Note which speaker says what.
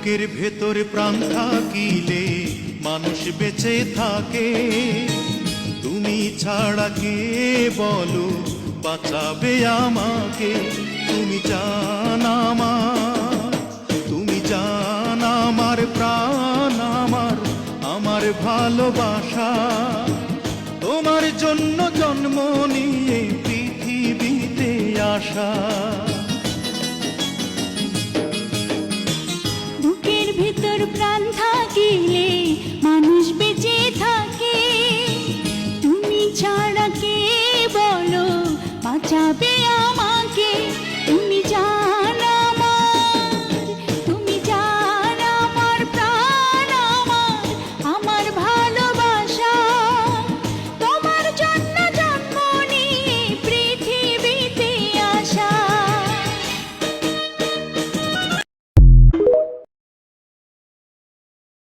Speaker 1: বুকের ভেতর প্রাণ থাকিলে মানুষ বেঁচে থাকে। তুমি ছাড়া কে বলো, বাঁচাবে আমাকে? তুমি জান তুমি জান আমার প্রাণ আমার আমার ভালোবাসা। তোমার জন্য জন্ম নিয়ে পৃথিবীতে আসা 下边